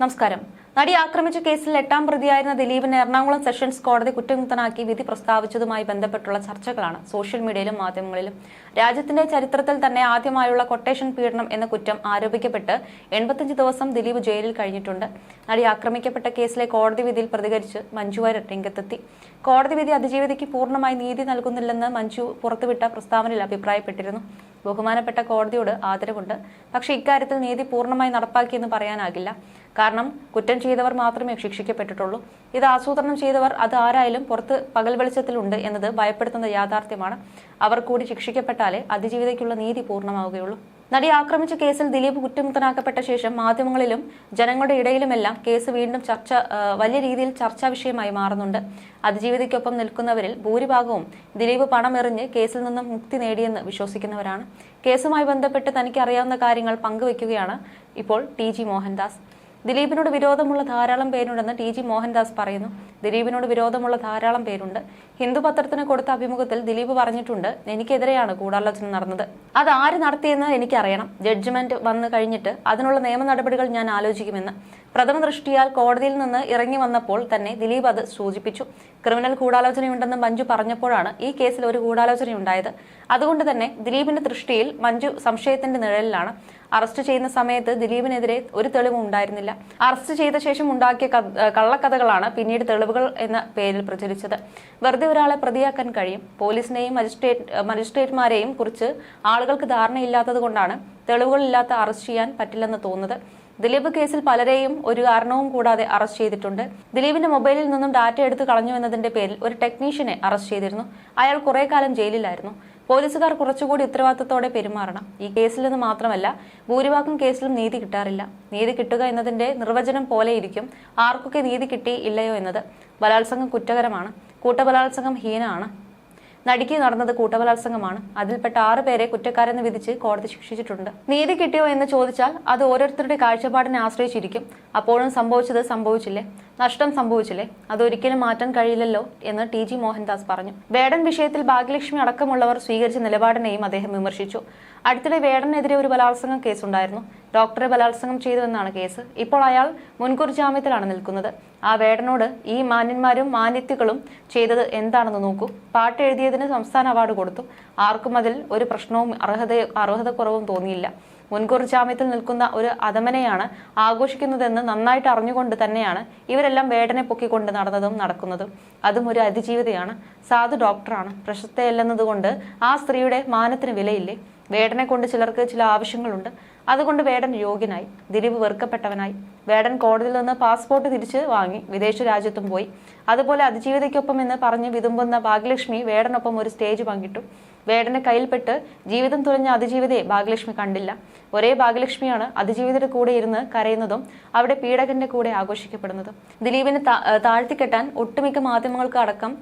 നമസ്കാരം. നടി ആക്രമിച്ച കേസിൽ എട്ടാം പ്രതിയായിരുന്ന ദിലീപിനെ എറണാകുളം സെഷൻസ് കോടതി കുറ്റമുക്തനാക്കി വിധി പ്രസ്താവിച്ചതുമായി ബന്ധപ്പെട്ടുള്ള ചർച്ചകളാണ് സോഷ്യൽ മീഡിയയിലും മാധ്യമങ്ങളിലും. രാജ്യത്തിന്റെ ചരിത്രത്തിൽ തന്നെ ആദ്യമായുള്ള കൊട്ടേഷൻ പീഡനം എന്ന കുറ്റം ആരോപിക്കപ്പെട്ട് എൺപത്തിയഞ്ച് ദിവസം ദിലീപ് ജയിലിൽ കഴിഞ്ഞിട്ടുണ്ട്. നടി ആക്രമിക്കപ്പെട്ട കേസിലെ കോടതി വിധിയിൽ പ്രതികരിച്ച് മഞ്ജു വാര്യർ രംഗത്തെത്തി. കോടതി വിധി അതിജീവിതയ്ക്ക് പൂർണമായി നീതി നൽകുന്നില്ലെന്ന് മഞ്ജു പുറത്തുവിട്ട പ്രസ്താവനയിൽ അഭിപ്രായപ്പെട്ടിരുന്നു. ബഹുമാനപ്പെട്ട കോടതിയോട് ആദരവുണ്ട്. പക്ഷേ ഇക്കാര്യത്തിൽ നീതി പൂർണമായി നടപ്പാക്കിയെന്ന് പറയാനാകില്ല. കാരണം കുറ്റം ചെയ്തവർ മാത്രമേ ശിക്ഷിക്കപ്പെട്ടിട്ടുള്ളൂ. ഇത് ആസൂത്രണം ചെയ്തവർ അത് ആരായാലും പുറത്ത് പകൽ വെളിച്ചത്തിലുണ്ട് എന്നത് ഭയപ്പെടുത്തുന്ന യാഥാർത്ഥ്യമാണ്. അവർ കൂടി ശിക്ഷിക്കപ്പെട്ടാലേ അതിജീവിതയ്ക്കുള്ള നീതി പൂർണമാവുകയുള്ളൂ. നടി ആക്രമിച്ച കേസിൽ ദിലീപ് കുറ്റമുക്തനാക്കപ്പെട്ട ശേഷം മാധ്യമങ്ങളിലും ജനങ്ങളുടെ ഇടയിലുമെല്ലാം കേസ് വീണ്ടും ചർച്ച വലിയ രീതിയിൽ ചർച്ചാ വിഷയമായി മാറുന്നുണ്ട്. അതിജീവിതയ്ക്കൊപ്പം നിൽക്കുന്നവരിൽ ഭൂരിഭാഗവും ദിലീപ് പണമെറിഞ്ഞ് കേസിൽ നിന്നും മുക്തി നേടിയെന്ന് വിശ്വസിക്കുന്നവരാണ്. കേസുമായി ബന്ധപ്പെട്ട് തനിക്ക് അറിയാവുന്ന കാര്യങ്ങൾ പങ്കുവയ്ക്കുകയാണ് ഇപ്പോൾ ടി ജി മോഹൻദാസ്. ദിലീപിനോട് വിരോധമുള്ള ധാരാളം പേരുണ്ടെന്ന് ടി ജി മോഹൻദാസ് പറയുന്നു. ദിലീപിനോട് വിരോധമുള്ള ധാരാളം പേരുണ്ട്. ഹിന്ദു പത്രത്തിന് കൊടുത്ത അഭിമുഖത്തിൽ ദിലീപ് പറഞ്ഞിട്ടുണ്ട് എനിക്കെതിരെയാണ് ഗൂഢാലോചന നടന്നത്. അത് ആര് നടത്തിയെന്ന് എനിക്കറിയണം. ജഡ്ജ്മെന്റ് വന്നു കഴിഞ്ഞിട്ട് അതിനുള്ള നിയമ നടപടികൾ ഞാൻ ആലോചിക്കുമെന്ന്. പ്രഥമ ദൃഷ്ടിയാൽ കോടതിയിൽ നിന്ന് ഇറങ്ങി വന്നപ്പോൾ തന്നെ ദിലീപ് അത് സൂചിപ്പിച്ചു. ക്രിമിനൽ ഗൂഢാലോചനയുണ്ടെന്ന് മഞ്ജു പറഞ്ഞപ്പോഴാണ് ഈ കേസിൽ ഒരു ഗൂഢാലോചനയുണ്ടായത്. അതുകൊണ്ട് തന്നെ ദിലീപിന്റെ ദൃഷ്ടിയിൽ മഞ്ജു സംശയത്തിന്റെ നിഴലിലാണ്. അറസ്റ്റ് ചെയ്യുന്ന സമയത്ത് ദിലീപിനെതിരെ ഒരു തെളിവും ഉണ്ടായിരുന്നില്ല. അറസ്റ്റ് ചെയ്ത ശേഷം ഉണ്ടാക്കിയ കള്ളക്കഥകളാണ് പിന്നീട് തെളിവുകൾ എന്ന പേരിൽ പ്രചരിച്ചത്. വെറുതെ ഒരാളെ പ്രതിയാക്കാൻ കഴിയും. പോലീസിനെയും മജിസ്ട്രേറ്റ് മജിസ്ട്രേറ്റ്മാരെയും കുറിച്ച് ആളുകൾക്ക് ധാരണയില്ലാത്തത് കൊണ്ടാണ് തെളിവുകളില്ലാത്ത അറസ്റ്റ് ചെയ്യാൻ പറ്റില്ലെന്ന് തോന്നുന്നത്. ദിലീപ് കേസിൽ പലരെയും ഒരു കാരണവും കൂടാതെ അറസ്റ്റ് ചെയ്തിട്ടുണ്ട്. ദിലീപിന്റെ മൊബൈലിൽ നിന്നും ഡാറ്റ എടുത്ത് കളഞ്ഞു എന്നതിന്റെ പേരിൽ ഒരു ടെക്നീഷ്യനെ അറസ്റ്റ് ചെയ്തിരുന്നു. അയാൾ കുറെ കാലം ജയിലിലായിരുന്നു. പോലീസുകാർ കുറച്ചുകൂടി ഉത്തരവാദിത്തത്തോടെ പെരുമാറണം. ഈ കേസിൽ നിന്ന് മാത്രമല്ല ഭൂരിഭാഗം കേസിലും നീതി കിട്ടാറില്ല. നീതി കിട്ടുക എന്നതിന്റെ നിർവചനം പോലെ ഇരിക്കും ആർക്കൊക്കെ നീതി കിട്ടി ഇല്ലയോ എന്നത്. ബലാത്സംഗം കുറ്റകരമാണ്. കൂട്ടബലാത്സംഗം ഹീനമാണ് നടിക്ക് നടന്നത് കൂട്ടബലാത്സംഗമാണ്. അതിൽപ്പെട്ട ആറ് പേരെ കുറ്റക്കാരെന്ന് വിധിച്ച് കോടതി ശിക്ഷിച്ചിട്ടുണ്ട്. നീതി കിട്ടിയോ എന്ന് ചോദിച്ചാൽ അത് ഓരോരുത്തരുടെ കാഴ്ചപ്പാടിനെ ആശ്രയിച്ചിരിക്കും. അപ്പോഴും സംഭവിച്ചത് സംഭവിച്ചില്ലേ? നഷ്ടം സംഭവിച്ചില്ലേ? അതൊരിക്കലും മാറ്റാൻ കഴിയില്ലല്ലോ എന്ന് ടി ജി മോഹൻദാസ് പറഞ്ഞു. വേടൻ വിഷയത്തിൽ ഭാഗ്യലക്ഷ്മി അടക്കമുള്ളവർ സ്വീകരിച്ച നിലപാടിനെയും അദ്ദേഹം വിമർശിച്ചു. അടുത്തിടെ വേടനെതിരെ ഒരു ബലാത്സംഗം കേസുണ്ടായിരുന്നു. ഡോക്ടറെ ബലാത്സംഗം ചെയ്തുവെന്നാണ് കേസ്. ഇപ്പോൾ അയാൾ മുൻകൂർ ജാമ്യത്തിലാണ് നിൽക്കുന്നത്. ആ വേടനോട് ഈ മാന്യന്മാരും മാന്യത്തികളും ചെയ്തത് എന്താണെന്ന് നോക്കൂ. പാട്ട് എഴുതിയതിന് സംസ്ഥാന അവാർഡ് കൊടുത്തു. ആർക്കും അതിൽ ഒരു പ്രശ്നവും അർഹത അർഹതക്കുറവും തോന്നിയില്ല. മുൻകൂർ ജാമ്യത്തിൽ നിൽക്കുന്ന ഒരു അധമനെയാണ് ആഘോഷിക്കുന്നതെന്ന് നന്നായിട്ട് അറിഞ്ഞുകൊണ്ട് തന്നെയാണ് ഇവരെല്ലാം വേടനെ പൊക്കിക്കൊണ്ട് നടന്നതും നടക്കുന്നതും. അതും ഒരു അതിജീവിതയാണ്. സാധു ഡോക്ടറാണ്. പ്രശസ്തയല്ലെന്നതുകൊണ്ട് ആ സ്ത്രീയുടെ മാനത്തിന് വിലയില്ലേ? വേടനെ കൊണ്ട് ചിലർക്ക് ചില ആവശ്യങ്ങളുണ്ട്. അതുകൊണ്ട് വേടൻ യോഗ്യനായി ദിലീപ് വെറുക്കപ്പെട്ടവനായി. വേടൻ കോടതിയിൽ നിന്ന് പാസ്പോർട്ട് തിരിച്ച് വാങ്ങി വിദേശ രാജ്യത്തും പോയി. അതുപോലെ അതിജീവിതയ്ക്കൊപ്പം എന്ന് പറഞ്ഞ് വിതുമ്പുന്ന ഭാഗ്യലക്ഷ്മി വേടനൊപ്പം ഒരു സ്റ്റേജ് പങ്കിട്ടു. വേടന്റെ കയ്യിൽപ്പെട്ട് ജീവിതം തുലഞ്ഞ അതിജീവിതയെ ഭാഗ്യലക്ഷ്മി കണ്ടില്ല. ഒരേ ഭാഗ്യലക്ഷ്മിയാണ് അതിജീവിതയുടെ കൂടെ ഇരുന്ന് കരയുന്നതും അവിടെ പീഡകന്റെ കൂടെ ആഘോഷിക്കപ്പെടുന്നതും. ദിലീപിനെ താഴ്ത്തിക്കെട്ടാൻ ഒട്ടുമിക്ക മാധ്യമങ്ങൾക്ക് അടക്കം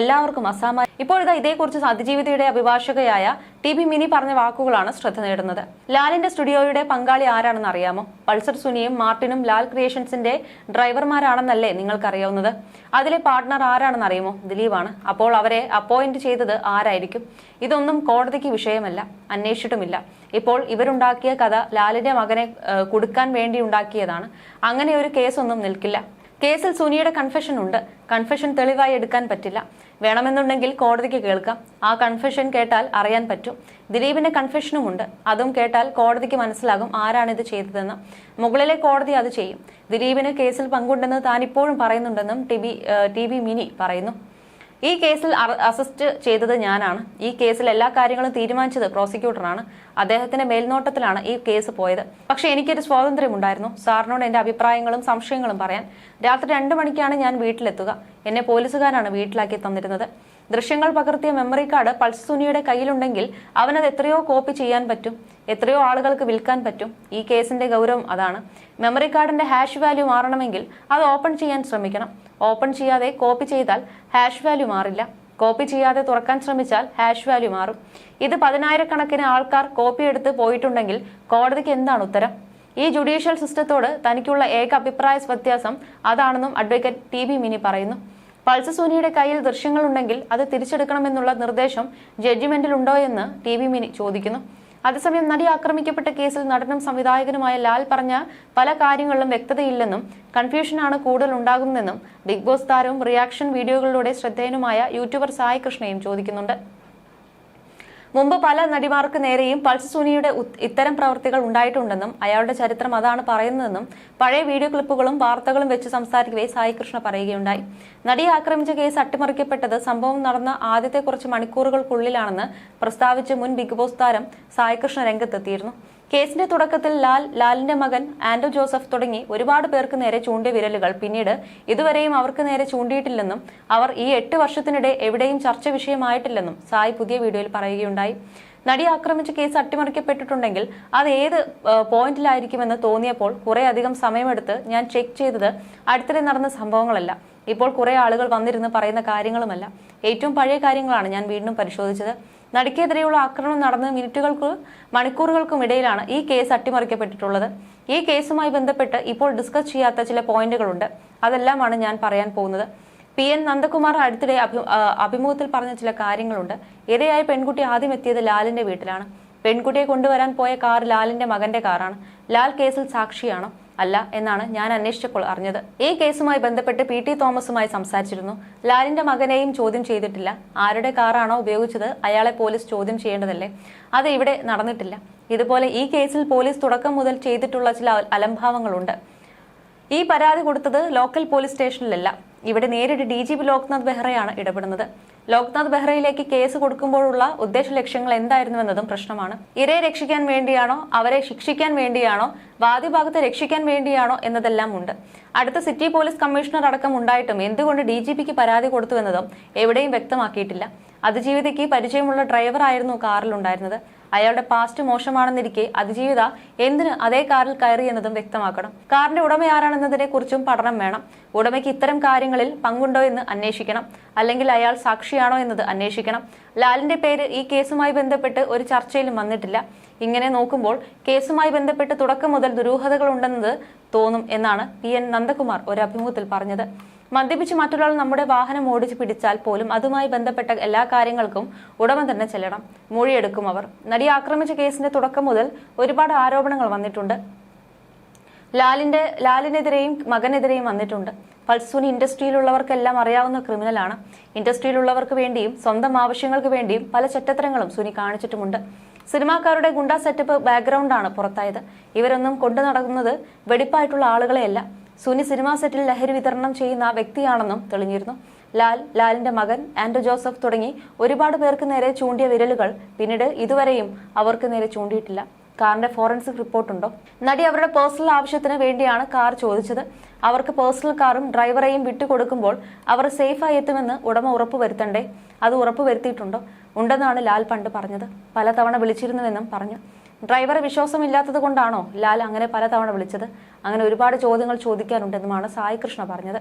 എല്ലാവർക്കും അസാമാന്യ ഇപ്പോൾ ഇതാ ഇതേക്കുറിച്ച് അതിജീവിതയുടെ അഭിഭാഷകയായ ടി ബി മിനി പറഞ്ഞ വാക്കുകളാണ് ശ്രദ്ധ നേടുന്നത്. ലാലിന്റെ സ്റ്റുഡിയോയുടെ പങ്കാളി ആരാണെന്ന് അറിയാമോ? പൾസർ സുനിയും മാർട്ടിനും ലാൽ ക്രിയേഷൻസിന്റെ ഡ്രൈവർമാരാണെന്നല്ലേ നിങ്ങൾക്കറിയാവുന്നത്. അതിലെ പാർട്ട്ണർ ആരാണെന്ന് അറിയുമോ? ദിലീപാണ്. അപ്പോൾ അവരെ അപ്പോയിന്റ് ചെയ്തത് ആരായിരിക്കും? ഇതൊന്നും കോടതിക്ക് വിഷയമല്ല അന്വേഷിച്ചിട്ടുമില്ല. ഇപ്പോൾ ഇവരുണ്ടാക്കിയ കഥ ലാലിന്റെ മകനെ കൊടുക്കാൻ വേണ്ടി ഉണ്ടാക്കിയതാണ്. അങ്ങനെ ഒരു കേസൊന്നും നിൽക്കില്ല. കേസിൽ സുനിയുടെ കൺഫെഷൻ ഉണ്ട്. കൺഫെഷൻ തെളിവായി എടുക്കാൻ പറ്റില്ല. വേണമെന്നുണ്ടെങ്കിൽ കോടതിക്ക് കേൾക്കാം. ആ കൺഫെഷൻ കേട്ടാൽ അറിയാൻ പറ്റും. ദിലീപിന്റെ കൺഫെഷനും ഉണ്ട്. അതും കേട്ടാൽ കോടതിക്ക് മനസ്സിലാകും ആരാണ് ഇത് ചെയ്തതെന്ന്. മുകളിലെ കോടതി അത് ചെയ്യും. ദിലീപിന് കേസിൽ പങ്കുണ്ടെന്ന് താൻ ഇപ്പോഴും പറയുന്നുണ്ടെന്നും T B T B Mini പറയുന്നു. ഈ കേസിൽ അസിസ്റ്റ് ചെയ്തത് ഞാനാണ്. ഈ കേസിൽ എല്ലാ കാര്യങ്ങളും തീരുമാനിച്ചത് പ്രോസിക്യൂട്ടറാണ് അദ്ദേഹത്തിന്റെ മേൽനോട്ടത്തിലാണ് ഈ കേസ് പോയത്. പക്ഷെ എനിക്കൊരു സ്വാതന്ത്ര്യമുണ്ടായിരുന്നു. സാറിനോട് എന്റെ അഭിപ്രായങ്ങളും സംശയങ്ങളും പറയാൻ. രാത്രി രണ്ടു മണിക്കാണ് ഞാൻ വീട്ടിലെത്തുക. എന്നെ പോലീസുകാരാണ് വീട്ടിലാക്കി തന്നിരുന്നത്. ദൃശ്യങ്ങൾ പകർത്തിയ മെമ്മറി കാർഡ് പൾസ് സുനിയുടെ കയ്യിലുണ്ടെങ്കിൽ അവനത് എത്രയോ കോപ്പി ചെയ്യാൻ പറ്റും എത്രയോ ആളുകൾക്ക് വിൽക്കാൻ പറ്റും. ഈ കേസിന്റെ ഗൗരവം അതാണ്. മെമ്മറി കാർഡിന്റെ ഹാഷ് വാല്യൂ മാറണമെങ്കിൽ അത് ഓപ്പൺ ചെയ്യാൻ ശ്രമിക്കണം. ഓപ്പൺ ചെയ്യാതെ കോപ്പി ചെയ്താൽ ഹാഷ് വാല്യൂ മാറില്ല. കോപ്പി ചെയ്യാതെ തുറക്കാൻ ശ്രമിച്ചാൽ ഹാഷ് വാല്യൂ മാറും. ഇത് പതിനായിരക്കണക്കിന് ആൾക്കാർ കോപ്പി എടുത്ത് പോയിട്ടുണ്ടെങ്കിൽ കോടതിക്ക് എന്താണ് ഉത്തരം? ഈ ജുഡീഷ്യൽ സിസ്റ്റത്തോട് തനിക്കുള്ള ഏക അഭിപ്രായ വ്യത്യാസം അതാണെന്നും അഡ്വക്കേറ്റ് ടി ബി മിനി പറയുന്നു. പൾസ് സോനിയുടെ കയ്യിൽ ദൃശ്യങ്ങളുണ്ടെങ്കിൽ അത് തിരിച്ചെടുക്കണമെന്നുള്ള നിർദ്ദേശം ജഡ്ജിമെന്റിലുണ്ടോ എന്ന് ടി വി മിനി ചോദിക്കുന്നു. അതേസമയം നടി ആക്രമിക്കപ്പെട്ട കേസിൽ നടനും സംവിധായകനുമായ ലാൽ പറഞ്ഞ പല കാര്യങ്ങളിലും വ്യക്തതയില്ലെന്നും കൺഫ്യൂഷനാണ് കൂടുതൽ ഉണ്ടാകുന്നതെന്നും ബിഗ് ബോസ് താരവും റിയാക്ഷൻ വീഡിയോകളിലൂടെ ശ്രദ്ധേയനുമായ യൂട്യൂബർ സായി കൃഷ്ണയും ചോദിക്കുന്നുണ്ട്. മുമ്പ് പല നടിമാർക്ക് നേരെയും പൾസ് സുനിയുടെ ഇത്തരം പ്രവൃത്തികൾ ഉണ്ടായിട്ടുണ്ടെന്നും അയാളുടെ ചരിത്രം അതാണ് പറയുന്നതെന്നും പഴയ വീഡിയോ ക്ലിപ്പുകളും വാർത്തകളും വെച്ച് സംസാരിക്കവേ സായി കൃഷ്ണ പറയുകയുണ്ടായി. നടിയെ ആക്രമിച്ച കേസ് അട്ടിമറിക്കപ്പെട്ടത് സംഭവം നടന്ന ആദ്യത്തെ കുറച്ച് മണിക്കൂറുകൾക്കുള്ളിലാണെന്ന് പ്രസ്താവിച്ച് മുൻ ബിഗ് ബോസ് താരം സായി കൃഷ്ണ രംഗത്തെത്തിയിരുന്നു. കേസിന്റെ തുടക്കത്തിൽ ലാൽ ലാലിന്റെ മകൻ ആന്റോ ജോസഫ് തുടങ്ങി ഒരുപാട് പേർക്ക് നേരെ ചൂണ്ടിയ വിരലുകൾ. പിന്നീട് ഇതുവരെയും അവർക്ക് നേരെ ചൂണ്ടിയിട്ടില്ലെന്നും അവർ ഈ എട്ട് വർഷത്തിനിടെ എവിടെയും ചർച്ച വിഷയമായിട്ടില്ലെന്നും സായി പുതിയ വീഡിയോയിൽ പറയുകയുണ്ടായി. നടി ആക്രമിച്ച കേസ് അട്ടിമറിക്കപ്പെട്ടിട്ടുണ്ടെങ്കിൽ അത് ഏത് പോയിന്റിലായിരിക്കുമെന്ന് തോന്നിയപ്പോൾ കുറെ അധികം സമയമെടുത്ത് ഞാൻ ചെക്ക് ചെയ്തത് അടുത്തിടെ നടന്ന സംഭവങ്ങളല്ല. ഇപ്പോൾ കുറെ ആളുകൾ വന്നിരുന്ന് പറയുന്ന കാര്യങ്ങളുമല്ല. ഏറ്റവും പഴയ കാര്യങ്ങളാണ് ഞാൻ വീണ്ടും പരിശോധിച്ചത്. നടിക്കെതിരെയുള്ള ആക്രമണം നടന്ന് മിനിറ്റുകൾക്ക് മണിക്കൂറുകൾക്കും ഇടയിലാണ് ഈ കേസ് അട്ടിമറിക്കപ്പെട്ടിട്ടുള്ളത്. ഈ കേസുമായി ബന്ധപ്പെട്ട് ഇപ്പോൾ ഡിസ്കസ് ചെയ്യാത്ത ചില പോയിന്റുകളുണ്ട്. അതെല്ലാമാണ് ഞാൻ പറയാൻ പോകുന്നത്. പി എൻ നന്ദകുമാർ അടുത്തിടെ അഭി അഭിമുഖത്തിൽ പറഞ്ഞ ചില കാര്യങ്ങളുണ്ട്. ഇരയായ പെൺകുട്ടി ആദ്യം എത്തിയത് ലാലിന്റെ വീട്ടിലാണ്. പെൺകുട്ടിയെ കൊണ്ടുവരാൻ പോയ കാർ ലാലിന്റെ മകന്റെ കാറാണ്. ലാൽ കേസിൽ സാക്ഷിയാണോ. അല്ല എന്നാണ് ഞാൻ അന്വേഷിച്ചപ്പോൾ അറിഞ്ഞത്. ഈ കേസുമായി ബന്ധപ്പെട്ട് പി ടി തോമസുമായി സംസാരിച്ചിരുന്നു. ലാലിന്റെ മകനെയും ചോദ്യം ചെയ്തിട്ടില്ല. ആരുടെ കാറാണോ ഉപയോഗിച്ചത്? അയാളെ പോലീസ് ചോദ്യം ചെയ്യേണ്ടതല്ലേ? അത് ഇവിടെ നടന്നിട്ടില്ല. ഇതുപോലെ ഈ കേസിൽ പോലീസ് തുടക്കം മുതൽ ചെയ്തിട്ടുള്ള ചില അലംഭാവങ്ങളുണ്ട്. ഈ പരാതി കൊടുത്തത് ലോക്കൽ പോലീസ് സ്റ്റേഷനിലല്ല. ഇവിടെ നേരിട്ട് ഡി ജി പി ലോക്നാഥ് ബെഹ്റയാണ് ഇടപെടുന്നത്. ലോക്നാഥ് ബെഹ്റയിലേക്ക് കേസ് കൊടുക്കുമ്പോഴുള്ള ഉദ്ദേശ ലക്ഷ്യങ്ങൾ എന്തായിരുന്നുവെന്നതും പ്രശ്നമാണ്. ഇരയെ രക്ഷിക്കാൻ വേണ്ടിയാണോ അവരെ ശിക്ഷിക്കാൻ വേണ്ടിയാണോ വാദിഭാഗത്തെ രക്ഷിക്കാൻ വേണ്ടിയാണോ എന്നതെല്ലാം ഉണ്ട്. അടുത്ത സിറ്റി പോലീസ് കമ്മീഷണർ അടക്കം ഉണ്ടായിട്ടും എന്തുകൊണ്ട് ഡി ജി പിക്ക് പരാതി കൊടുത്തുവെന്നതും എവിടെയും വ്യക്തമാക്കിയിട്ടില്ല. അതിജീവിതയ്ക്ക് പരിചയമുള്ള ഡ്രൈവറായിരുന്നു കാറിലുണ്ടായിരുന്നത്. അയാളുടെ പാസ്റ്റ് മോശമാണെന്നിരിക്കെ അതിജീവിത എന്തിന് അതേ കാറിൽ കയറി എന്നതും വ്യക്തമാക്കണം. കാറിന്റെ ഉടമ ആരാണെന്നതിനെ കുറിച്ചും പഠനം വേണം. ഉടമയ്ക്ക് ഇത്തരം കാര്യങ്ങളിൽ പങ്കുണ്ടോ എന്ന് അന്വേഷിക്കണം. അല്ലെങ്കിൽ അയാൾ സാക്ഷിയാണോ എന്നത് അന്വേഷിക്കണം. ലാലിന്റെ പേര് ഈ കേസുമായി ബന്ധപ്പെട്ട് ഒരു ചർച്ചയിലും വന്നിട്ടില്ല. ഇങ്ങനെ നോക്കുമ്പോൾ കേസുമായി ബന്ധപ്പെട്ട് തുടക്കം മുതൽ ദുരൂഹതകൾ ഉണ്ടെന്നത് തോന്നും എന്നാണ് പി എൻ നന്ദകുമാർ ഒരു അഭിമുഖത്തിൽ പറഞ്ഞത്. മദ്യപിച്ച് മറ്റൊരാൾ നമ്മുടെ വാഹനം ഓടിച്ചു പിടിച്ചാൽ പോലും അതുമായി ബന്ധപ്പെട്ട എല്ലാ കാര്യങ്ങൾക്കും ഉടമ തന്നെ ചെല്ലണം. മൊഴിയെടുക്കും അവർ. നടി ആക്രമിച്ച കേസിന്റെ തുടക്കം മുതൽ ഒരുപാട് ആരോപണങ്ങൾ വന്നിട്ടുണ്ട്. ലാലിന്റെ ലാലിനെതിരെയും മകനെതിരെയും വന്നിട്ടുണ്ട്. പൾസുനി ഇൻഡസ്ട്രിയിലുള്ളവർക്കെല്ലാം അറിയാവുന്ന ക്രിമിനലാണ് ഇൻഡസ്ട്രിയിലുള്ളവർക്ക് വേണ്ടിയും സ്വന്തം ആവശ്യങ്ങൾക്ക് വേണ്ടിയും പല ചെറ്റത്തരങ്ങളും സുനി കാണിച്ചിട്ടുമുണ്ട്. സിനിമാക്കാരുടെ ഗുണ്ടാ സെറ്റപ്പ് ബാക്ക്ഗ്രൗണ്ടാണ് പുറത്തായത്. ഇവരൊന്നും കൊണ്ടു നടക്കുന്നത് വെടിപ്പായിട്ടുള്ള ആളുകളെയല്ല. സുനി സിനിമാ സെറ്റിൽ ലഹരി വിതരണം ചെയ്യുന്ന വ്യക്തിയാണെന്നും തെളിഞ്ഞിരുന്നു. ലാൽ ലാലിന്റെ മകൻ ആൻഡ്രോ ജോസഫ് തുടങ്ങി ഒരുപാട് പേർക്ക് നേരെ ചൂണ്ടിയ വിരലുകൾ പിന്നീട് ഇതുവരെയും അവർക്ക് നേരെ ചൂണ്ടിയിട്ടില്ല. കാറിന്റെ ഫോറൻസിക് റിപ്പോർട്ടുണ്ടോ? നടി അവരുടെ പേഴ്സണൽ ആവശ്യത്തിന് വേണ്ടിയാണ് കാർ ചോദിച്ചത്. അവർക്ക് പേഴ്സണൽ കാറും ഡ്രൈവറെയും വിട്ടുകൊടുക്കുമ്പോൾ അവർ സേഫായി എത്തുമെന്ന് ഉടമ ഉറപ്പുവരുത്തണ്ടേ അത് ഉറപ്പുവരുത്തിയിട്ടുണ്ടോ ഉണ്ടെന്നാണ് ലാൽ പണ്ട് പറഞ്ഞത്. പലതവണ വിളിച്ചിരുന്നുവെന്നും പറഞ്ഞു. ഡ്രൈവറെ വിശ്വാസമില്ലാത്തത് കൊണ്ടാണോ ലാൽ അങ്ങനെ പലതവണ വിളിച്ചത്? അങ്ങനെ ഒരുപാട് ചോദ്യങ്ങൾ ചോദിക്കാനുണ്ടെന്നുമാണ് സായി കൃഷ്ണ പറഞ്ഞത്.